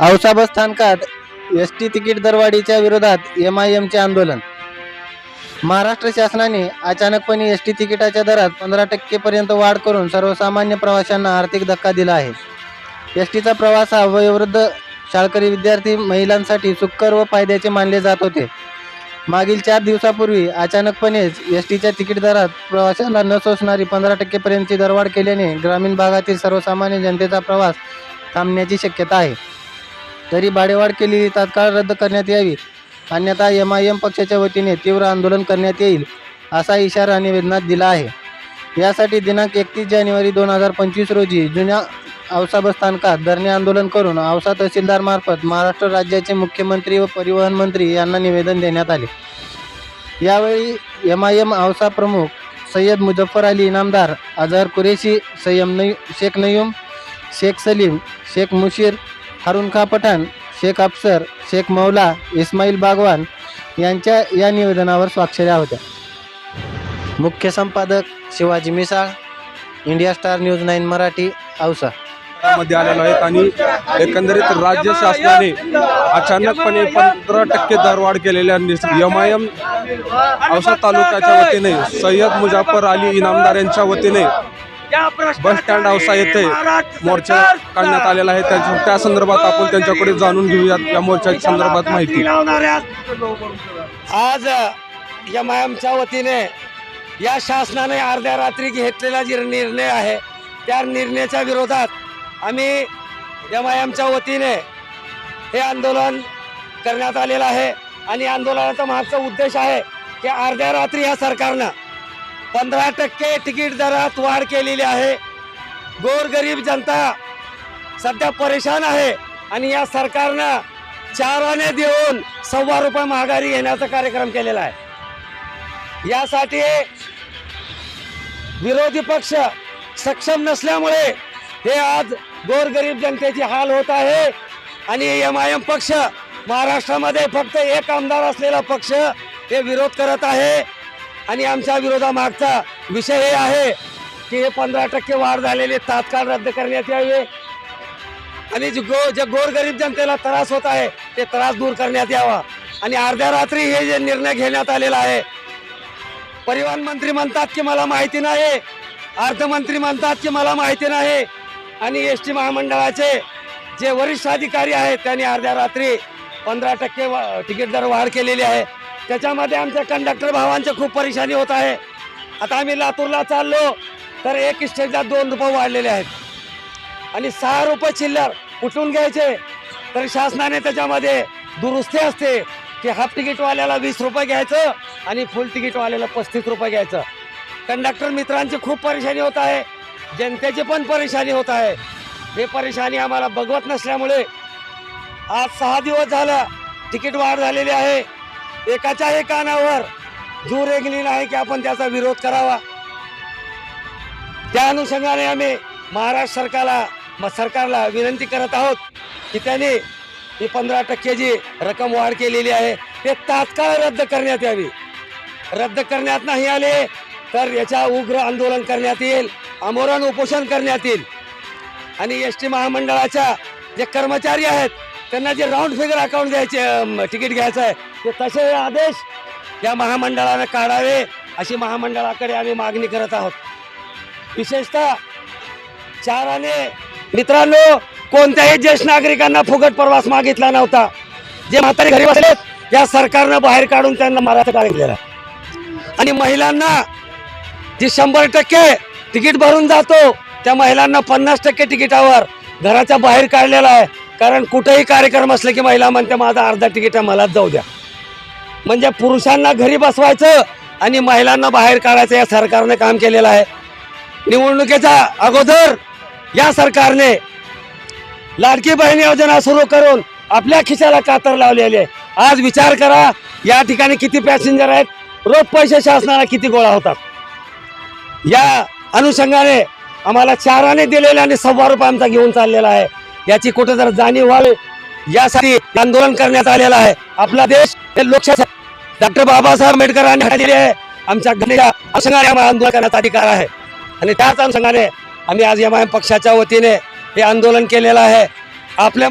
औसा बस स्थानकात S T ticket दरवाढीच्या विरोधात एम आय एमचे आंदोलन. महाराष्ट्र शासनाने अचानकपणे एस टी तिकिटाच्या दरात पंधरा टक्केपर्यंत वाढ करून सर्वसामान्य प्रवाशांना आर्थिक धक्का दिला आहे. एस टीचा प्रवास हा वयोवृद्ध शाळकरी विद्यार्थी महिलांसाठी सुकर व फायद्याचे मानले जात होते. मागील चार दिवसापूर्वी अचानकपणेच एस टीच्या तिकीट दरात प्रवाशांना न सोसणारी पंधरा टक्केपर्यंतची दरवाढ केल्याने ग्रामीण भागातील सर्वसामान्य जनतेचा प्रवास थांबण्याची शक्यता आहे. तरी भाडेवाढ केलेली तात्काळ रद्द करण्यात यावी. अन्यथा एम आय एम पक्षाच्या वतीने तीव्र आंदोलन करण्यात येईल असा इशारा निवेदनात दिला आहे. यासाठी दिनांक एकतीस जानेवारी दोन हजार पंचवीस रोजी जुन्या औसा बस स्थानकात धरणे आंदोलन करून औसा तहसीलदारमार्फत महाराष्ट्र राज्याचे मुख्यमंत्री व परिवहन मंत्री यांना निवेदन देण्यात आले. यावेळी एम आय एम औसा प्रमुख सय्यद मुजफ्फर अली इनामदार अजहर कुरेशी सय्यम नयू शेख नयूम शेख सलीम शेख मुशीर हारून खा पठाण शेख अफसर शेख मौला इस्माईल बागवान यांच्या या निवेदनावर स्वाक्षऱ्या होत्या. मुख्य संपादक Shivaji Misal India Star News nine Marathi Ausa. मध्ये आलेलो आहेत आणि एकंदरीत राज्य शासनाने अचानकपणे पंधरा टक्के दरवाढ केलेल्या एम आय एम औसा तालुक्याच्या वतीने सय्यद मुजाफर अली इनामदार यांच्या वतीने बस स्टँड औसा येथे मोर्चा काढण्यात आलेला आहे. त्या त्या संदर्भात आपण त्यांच्याकडे जाणून घेऊयात. या मोर्चाच्या संदर्भात माहिती. आज एम आय एमच्या वतीने या शासनाने अर्ध्या रात्री घेतलेला जे निर्णय आहे त्या निर्णयाच्या विरोधात आम्ही एम आय एमच्या वतीने हे आंदोलन करण्यात आलेलं आहे. आणि आंदोलनाचा मागचा उद्देश आहे की अर्ध्या रात्री या सरकारनं पंधरा टक्के तिकीट दरात वाढ केलेली आहे. गोरगरीब जनता सध्या परेशान आहे आणि या सरकारनं चाराने देऊन सव्वा रुपये महागारी घेण्याचा कार्यक्रम केलेला आहे. यासाठी विरोधी पक्ष सक्षम नसल्यामुळे हे आज गोरगरीब जनतेची हाल होत आहे आणि एम आय एम पक्ष महाराष्ट्रामध्ये फक्त एक आमदार असलेला पक्ष हे विरोध करत आहे. आणि आमच्या विरोधामागचा विषय हे आहे की हे पंधरा टक्के वाढ झालेले तात्काळ रद्द करण्यात यावे. आणि जे गो जे गोरगरीब जनतेला त्रास होत आहे ते त्रास दूर करण्यात यावा. आणि अर्ध्या रात्री हे जे निर्णय घेण्यात आलेला आहे परिवहन मंत्री म्हणतात की मला माहिती नाही अर्थमंत्री म्हणतात की मला माहिती नाही आणि एस टी महामंडळाचे जे वरिष्ठ अधिकारी आहेत त्यांनी अर्ध्या रात्री पंधरा टक्के वा- तिकीट दर वाढ केलेली आहे. त्याच्यामध्ये आमच्या कंडक्टर भावांचं खूप परेशानी होत आहे. आता आम्ही लातूरला चाललो तर एक स्टेजला दोन रुपये वाढलेले आहेत. आणि सहा रुपये चिल्लर कुठून घ्यायचे तर शासनाने त्याच्यामध्ये दुरुस्ती असते की हाफ तिकीटवाल्याला वीस रुपये घ्यायचं आणि फुल तिकीटवाल्याला पस्तीस रुपये घ्यायचं. कंडक्टर मित्रांची खूप परेशानी होत आहे जनतेची पण परेशानी होत आहे. हे परेशानी आम्हाला बघवत नसल्यामुळे आज सहा दिवस झालं तिकीट वाढ झालेली आहे. एकाच्या एक कानावर जू रेगली नाही की आपण त्याचा विरोध करावा. त्या अनुषंगाने आम्ही महाराष्ट्र सरकारला सरकारला विनंती करत आहोत की त्यांनी ही पंधरा टक्के जी रक्कम वाढ केलेली आहे ते तात्काळ रद्द करण्यात यावी. रद्द करण्यात नाही आले तर याच्या उग्र आंदोलन करण्यात येईल आमोरण उपोषण करण्यात येईल. आणि एस टी महामंडळाच्या जे कर्मचारी आहेत त्यांना जे राऊंड फिगर अकाउंट द्यायचे तिकीट घ्यायचं आहे ते तसे आदेश या महामंडळानं काढावे अशी महामंडळाकडे आम्ही मागणी करत आहोत. विशेषतः चाराने मित्रांनो कोणत्याही ज्येष्ठ नागरिकांना फुकट प्रवास मागितला नव्हता. जे म्हातारे घरी बसलेत या सरकारनं बाहेर काढून त्यांना मारायचा कार्य केलेला आणि महिलांना जी शंभर टक्के तिकीट भरून जातो त्या महिलांना पन्नास टक्के तिकिटावर घराच्या बाहेर काढलेला आहे. कारण कुठेही कार्यक्रम असले की महिला म्हणते माझा अर्धा तिकीट आहे मलाच जाऊ द्या. म्हणजे पुरुषांना घरी बसवायचं आणि महिलांना बाहेर काढायचं या सरकारने काम केलेलं आहे. निवडणुकीच्या अगोदर या सरकारने लाडकी बहीण योजना सुरू करून आपल्या खिशाला कातर लावलेली आहे. आज विचार करा या ठिकाणी किती पॅसेंजर आहेत? रोज पैसे शासनाला किती गोळा होतात? या अनुषंगाने आम्हाला चाराने दिलेला आणि सव्वा रुपये आमचा घेऊन चाललेला आहे. याची कुठं जर जाणीव व्हावी. यासाठी आंदोलन करण्यात आलेलं आहे. आपला देश हे लोकशाही डॉक्टर बाबासाहेब आंबेडकरांनी दिले आहे. आमच्या घटनेच्या अनुषंगाने आम्हाला आंदोलन करण्याचा अधिकार आहे. आणि त्याच अनुषंगाने आम्ही आज एम आय एम पक्षाच्या वतीने हे आंदोलन केलेलं आहे. आपल्या